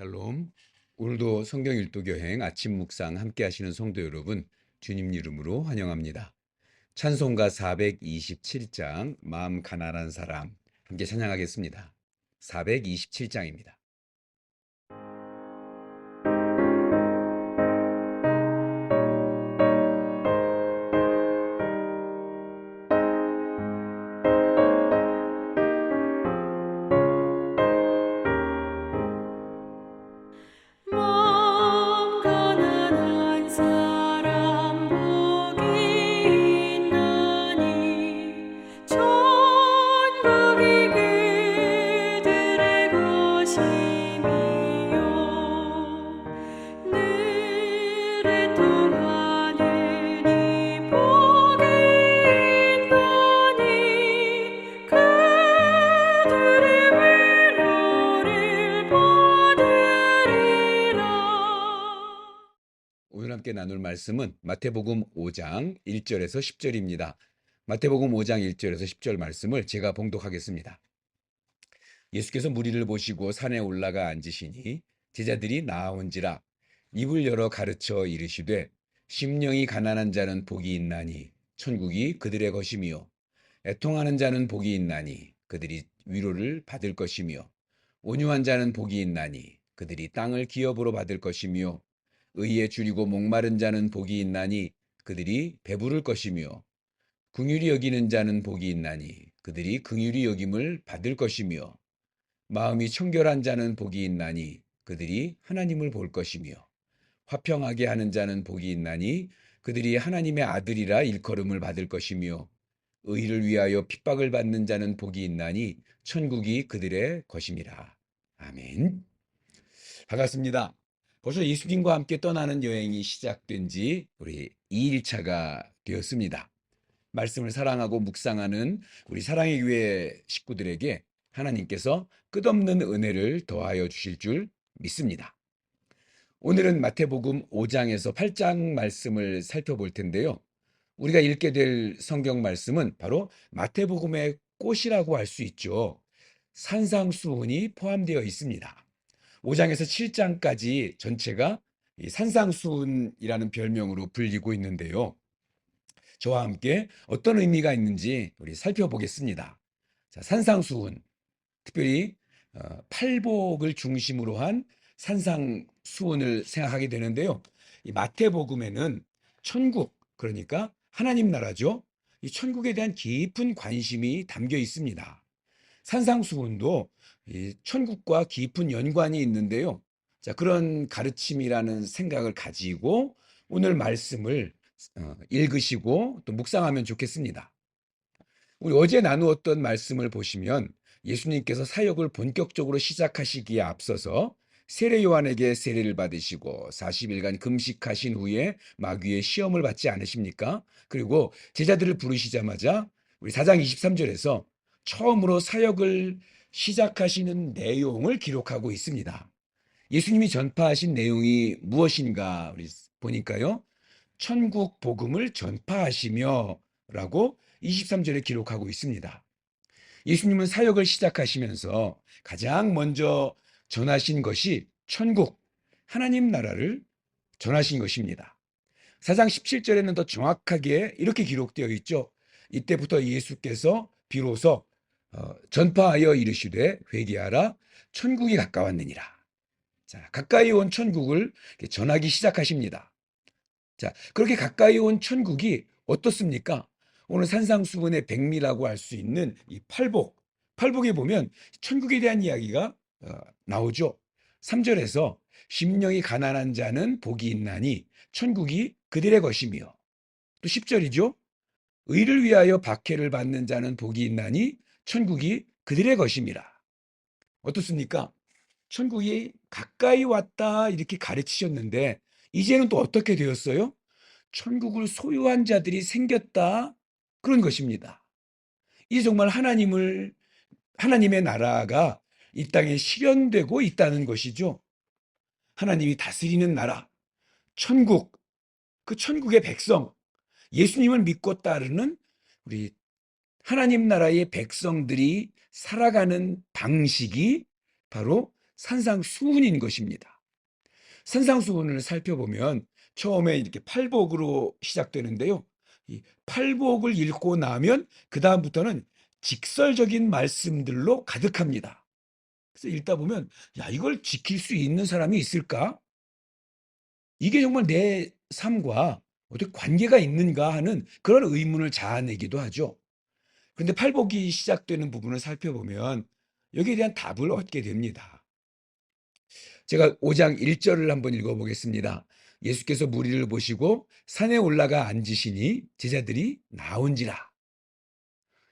샬롬. 오늘도 성경 일도 여행 아침 묵상 함께 하시는 성도 여러분, 주님 이름으로 환영합니다. 찬송가 427장 마음 가난한 사람 함께 찬양하겠습니다. 427장입니다. 오늘 함께 나눌 말씀은 마태복음 5장 1절에서 10절입니다. 마태복음 5장 1절에서 10절 말씀을 제가 봉독하겠습니다. 예수께서 무리를 보시고 산에 올라가 앉으시니 제자들이 나아온지라 입을 열어 가르쳐 이르시되 심령이 가난한 자는 복이 있나니 천국이 그들의 것이며 애통하는 자는 복이 있나니 그들이 위로를 받을 것이며 온유한 자는 복이 있나니 그들이 땅을 기업으로 받을 것이며 의에 줄이고 목마른 자는 복이 있나니 그들이 배부를 것이며 긍휼히 여기는 자는 복이 있나니 그들이 긍휼히 여김을 받을 것이며 마음이 청결한 자는 복이 있나니 그들이 하나님을 볼 것이며 화평하게 하는 자는 복이 있나니 그들이 하나님의 아들이라 일컬음을 받을 것이며 의를 위하여 핍박을 받는 자는 복이 있나니 천국이 그들의 것임이라. 아멘. 반갑습니다. 벌써 예수님과 함께 떠나는 여행이 시작된 지 우리 2일차가 되었습니다. 말씀을 사랑하고 묵상하는 우리 사랑의 교회 식구들에게 하나님께서 끝없는 은혜를 더하여 주실 줄 믿습니다. 오늘은 마태복음 5장에서 8장 말씀을 살펴볼 텐데요. 우리가 읽게 될 성경 말씀은 바로 마태복음의 꽃이라고 할 수 있죠. 산상수훈이 포함되어 있습니다. 5장에서 7장까지 전체가 이 산상수훈이라는 별명으로 불리고 있는데요. 저와 함께 어떤 의미가 있는지 우리 살펴보겠습니다. 자, 산상수훈. 특별히 어, 팔복을 중심으로 한 산상수훈을 생각하게 되는데요. 이 마태복음에는 천국, 그러니까 하나님 나라죠. 이 천국에 대한 깊은 관심이 담겨 있습니다. 산상수훈도 이 천국과 깊은 연관이 있는데요. 자, 그런 가르침이라는 생각을 가지고 오늘 말씀을 어, 읽으시고 또 묵상하면 좋겠습니다. 우리 어제 나누었던 말씀을 보시면 예수님께서 사역을 본격적으로 시작하시기에 앞서서 세례 요한에게 세례를 받으시고 40일간 금식하신 후에 마귀의 시험을 받지 않으십니까? 그리고 제자들을 부르시자마자 우리 4장 23절에서 처음으로 사역을 시작하시는 내용을 기록하고 있습니다. 예수님이 전파하신 내용이 무엇인가 우리 보니까요. 천국 복음을 전파하시며 라고 23절에 기록하고 있습니다. 예수님은 사역을 시작하시면서 가장 먼저 전하신 것이 천국, 하나님 나라를 전하신 것입니다. 사장 17절에는 더 정확하게 이렇게 기록되어 있죠. 이때부터 예수께서 비로소 어, 전파하여 이르시되 회개하라 천국이 가까웠느니라. 자, 가까이 온 천국을 전하기 시작하십니다. 자, 그렇게 가까이 온 천국이 어떻습니까? 오늘 산상수훈의 백미라고 할 수 있는 이 팔복. 팔복에 보면 천국에 대한 이야기가 어, 나오죠. 3절에서 심령이 가난한 자는 복이 있나니 천국이 그들의 것이며 또 10절이죠. 의를 위하여 박해를 받는 자는 복이 있나니 천국이 그들의 것임이라. 어떻습니까? 천국이 가까이 왔다 이렇게 가르치셨는데 이제는 또 어떻게 되었어요? 천국을 소유한 자들이 생겼다 그런 것입니다. 이 정말 하나님을 하나님의 나라가 이 땅에 실현되고 있다는 것이죠. 하나님이 다스리는 나라, 천국, 그 천국의 백성, 예수님을 믿고 따르는 우리 하나님 나라의 백성들이 살아가는 방식이 바로 산상수훈인 것입니다. 산상수훈을 살펴보면 처음에 이렇게 팔복으로 시작되는데요. 이 팔복을 읽고 나면 그 다음부터는 직설적인 말씀들로 가득합니다. 그래서 읽다 보면 야, 이걸 지킬 수 있는 사람이 있을까? 이게 정말 내 삶과 어떻게 관계가 있는가 하는 그런 의문을 자아내기도 하죠. 그런데 팔복이 시작되는 부분을 살펴보면 여기에 대한 답을 얻게 됩니다. 제가 5장 1절을 한번 읽어보겠습니다. 예수께서 무리를 보시고 산에 올라가 앉으시니 제자들이 나온지라.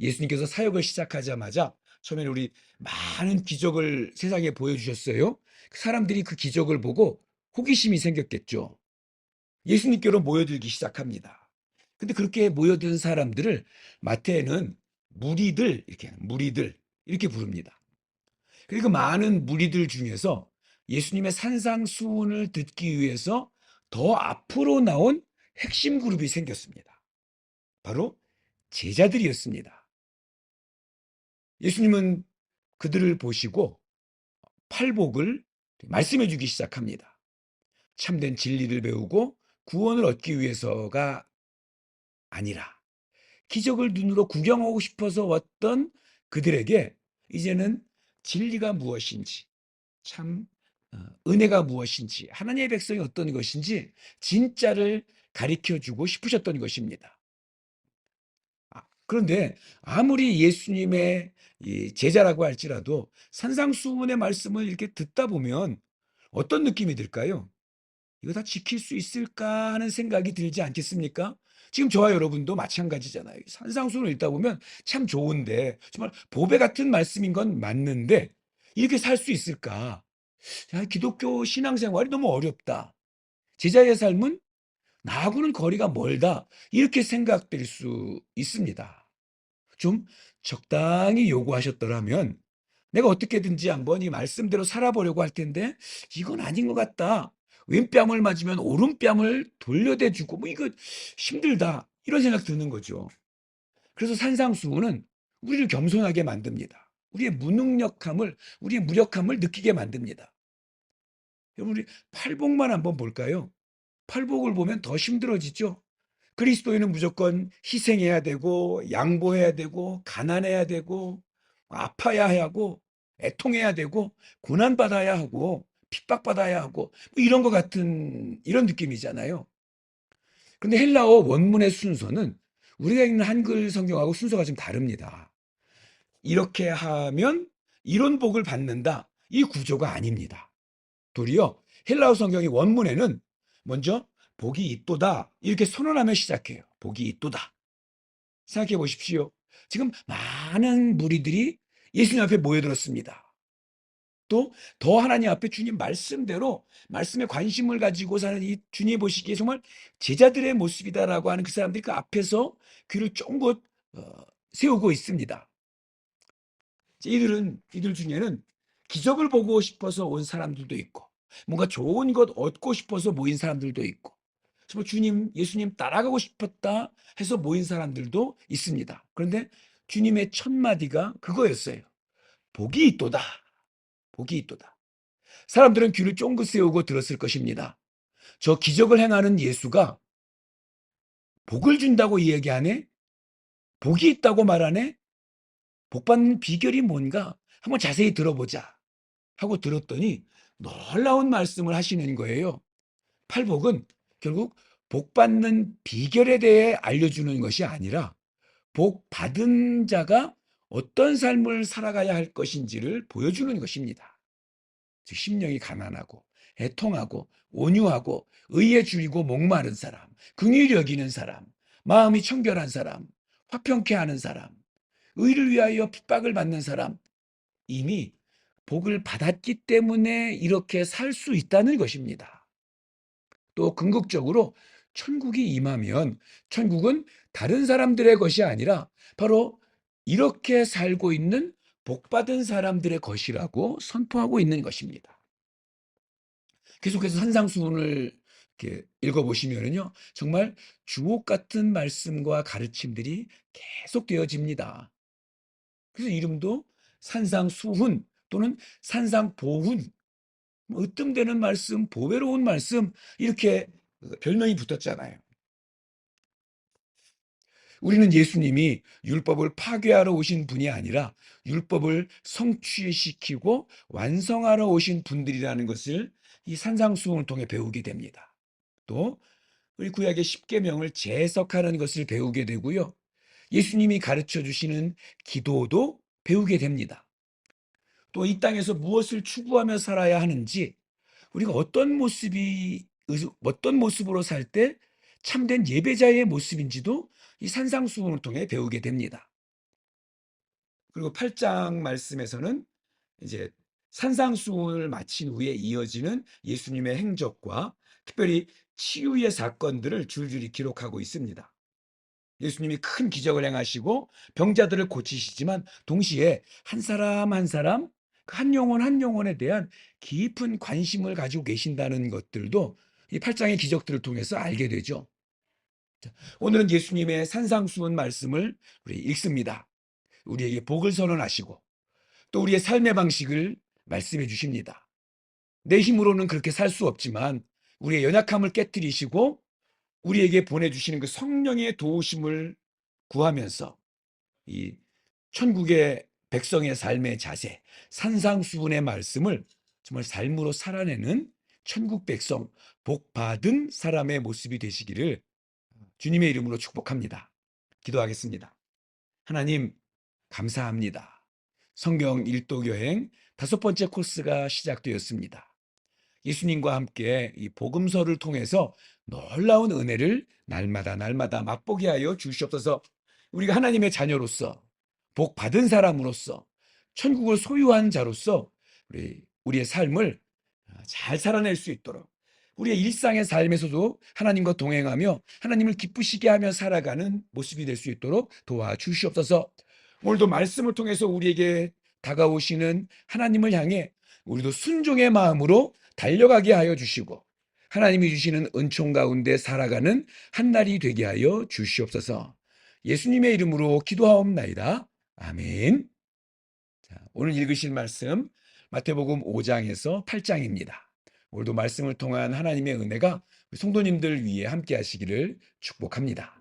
예수님께서 사역을 시작하자마자 처음에 우리 많은 기적을 세상에 보여주셨어요. 사람들이 그 기적을 보고 호기심이 생겼겠죠. 예수님께로 모여들기 시작합니다. 근데 그렇게 모여든 사람들을 마태는 무리들 이렇게 무리들 이렇게 부릅니다. 그리고 그 많은 무리들 중에서 예수님의 산상수훈을 듣기 위해서 더 앞으로 나온 핵심 그룹이 생겼습니다. 바로 제자들이었습니다. 예수님은 그들을 보시고 팔복을 말씀해 주기 시작합니다. 참된 진리를 배우고 구원을 얻기 위해서가 아니라 기적을 눈으로 구경하고 싶어서 왔던 그들에게 이제는 진리가 무엇인지 참 어, 은혜가 무엇인지 하나님의 백성이 어떤 것인지 진짜를 가르쳐 주고 싶으셨던 것입니다. 아, 그런데 아무리 예수님의 이 제자라고 할지라도 산상수훈의 말씀을 이렇게 듣다 보면 어떤 느낌이 들까요? 이거 다 지킬 수 있을까 하는 생각이 들지 않겠습니까? 지금 저와 여러분도 마찬가지잖아요. 산상수훈을 읽다 보면 참 좋은데 정말 보배 같은 말씀인 건 맞는데 이렇게 살 수 있을까? 야, 기독교 신앙생활이 너무 어렵다. 제자의 삶은 나하고는 거리가 멀다. 이렇게 생각될 수 있습니다. 좀 적당히 요구하셨더라면 내가 어떻게든지 한번 이 말씀대로 살아보려고 할 텐데 이건 아닌 것 같다. 왼뺨을 맞으면 오른뺨을 돌려대주고 뭐 이거 힘들다. 이런 생각 드는 거죠. 그래서 산상수훈은 우리를 겸손하게 만듭니다. 우리의 무능력함을, 우리의 무력함을 느끼게 만듭니다. 여러분, 우리 팔복만 한번 볼까요? 팔복을 보면 더 힘들어지죠? 그리스도인은 무조건 희생해야 되고, 양보해야 되고, 가난해야 되고, 아파야 하고, 애통해야 되고, 고난받아야 하고, 핍박받아야 하고, 뭐 이런 것 같은, 이런 느낌이잖아요. 근데 헬라어 원문의 순서는 우리가 읽는 한글 성경하고 순서가 좀 다릅니다. 이렇게 하면 이런 복을 받는다. 이 구조가 아닙니다. 도리어 헬라어 성경의 원문에는 먼저 복이 있도다 이렇게 선언하며 시작해요. 복이 있도다. 생각해 보십시오. 지금 많은 무리들이 예수님 앞에 모여들었습니다. 또 더 하나님 앞에 주님 말씀대로 말씀에 관심을 가지고 사는 이 주님 보시기에 정말 제자들의 모습이다라고 하는 그 사람들이 그 앞에서 귀를 쫑긋 어, 세우고 있습니다. 이들은 이들 중에는 기적을 보고 싶어서 온 사람들도 있고 뭔가 좋은 것 얻고 싶어서 모인 사람들도 있고 정말 주님 예수님 따라가고 싶었다 해서 모인 사람들도 있습니다. 그런데 주님의 첫 마디가 그거였어요. 복이 있도다. 복이 있도다. 사람들은 귀를 쫑긋 세우고 들었을 것입니다. 저 기적을 행하는 예수가 복을 준다고 이야기하네? 복이 있다고 말하네? 복 받는 비결이 뭔가 한번 자세히 들어보자 하고 들었더니 놀라운 말씀을 하시는 거예요. 팔복은 결국 복 받는 비결에 대해 알려주는 것이 아니라 복 받은 자가 어떤 삶을 살아가야 할 것인지를 보여주는 것입니다. 즉 심령이 가난하고 애통하고 온유하고 의에 줄이고 목마른 사람, 긍휼히 여기는 사람, 마음이 청결한 사람, 화평케 하는 사람, 의를 위하여 핍박을 받는 사람 이미 복을 받았기 때문에 이렇게 살 수 있다는 것입니다. 또 궁극적으로 천국이 임하면 천국은 다른 사람들의 것이 아니라 바로 이렇게 살고 있는 복받은 사람들의 것이라고 선포하고 있는 것입니다. 계속해서 산상수훈을 이렇게 읽어보시면요. 정말 주옥 같은 말씀과 가르침들이 계속 되어집니다. 그래서 이름도 산상수훈, 또는 산상보훈, 뭐 으뜸되는 말씀, 보배로운 말씀 이렇게 별명이 붙었잖아요. 우리는 예수님이 율법을 파괴하러 오신 분이 아니라 율법을 성취시키고 완성하러 오신 분들이라는 것을 이 산상수훈을 통해 배우게 됩니다. 또 우리 구약의 십계명을 재해석하는 것을 배우게 되고요. 예수님이 가르쳐 주시는 기도도 배우게 됩니다. 또 이 땅에서 무엇을 추구하며 살아야 하는지 우리가 어떤 모습이 어떤 모습으로 살 때 참된 예배자의 모습인지도 이 산상수훈을 통해 배우게 됩니다. 그리고 8장 말씀에서는 이제 산상수훈을 마친 후에 이어지는 예수님의 행적과 특별히 치유의 사건들을 줄줄이 기록하고 있습니다. 예수님이 큰 기적을 행하시고 병자들을 고치시지만 동시에 한 사람 한 사람 그한 영혼 한 영혼에 대한 깊은 관심을 가지고 계신다는 것들도 이 8장의 기적들을 통해서 알게 되죠. 자, 오늘은 예수님의 산상수훈 말씀을 우리 읽습니다. 우리에게 복을 선언하시고 또 우리의 삶의 방식을 말씀해 주십니다. 내 힘으로는 그렇게 살 수 없지만 우리의 연약함을 깨뜨리시고 우리에게 보내주시는 그 성령의 도우심을 구하면서 이 천국의 백성의 삶의 자세, 산상수훈의 말씀을 정말 삶으로 살아내는 천국 백성, 복 받은 사람의 모습이 되시기를 주님의 이름으로 축복합니다. 기도하겠습니다. 하나님, 감사합니다. 성경 일도 여행 다섯 번째 코스가 시작되었습니다. 예수님과 함께 이 복음서를 통해서 놀라운 은혜를 날마다 날마다 맛보게 하여 주시옵소서. 우리가 하나님의 자녀로서 복 받은 사람으로서 천국을 소유한 자로서 우리 우리의 삶을 잘 살아낼 수 있도록 우리의 일상의 삶에서도 하나님과 동행하며 하나님을 기쁘시게 하며 살아가는 모습이 될 수 있도록 도와주시옵소서. 오늘도 말씀을 통해서 우리에게 다가오시는 하나님을 향해 우리도 순종의 마음으로 달려가게 하여 주시고 하나님이 주시는 은총 가운데 살아가는 한 날이 되게 하여 주시옵소서. 예수님의 이름으로 기도하옵나이다. 아멘. 자, 오늘 읽으실 말씀 마태복음 5장에서 8장입니다. 오늘도 말씀을 통한 하나님의 은혜가 성도님들 위해 함께 하시기를 축복합니다.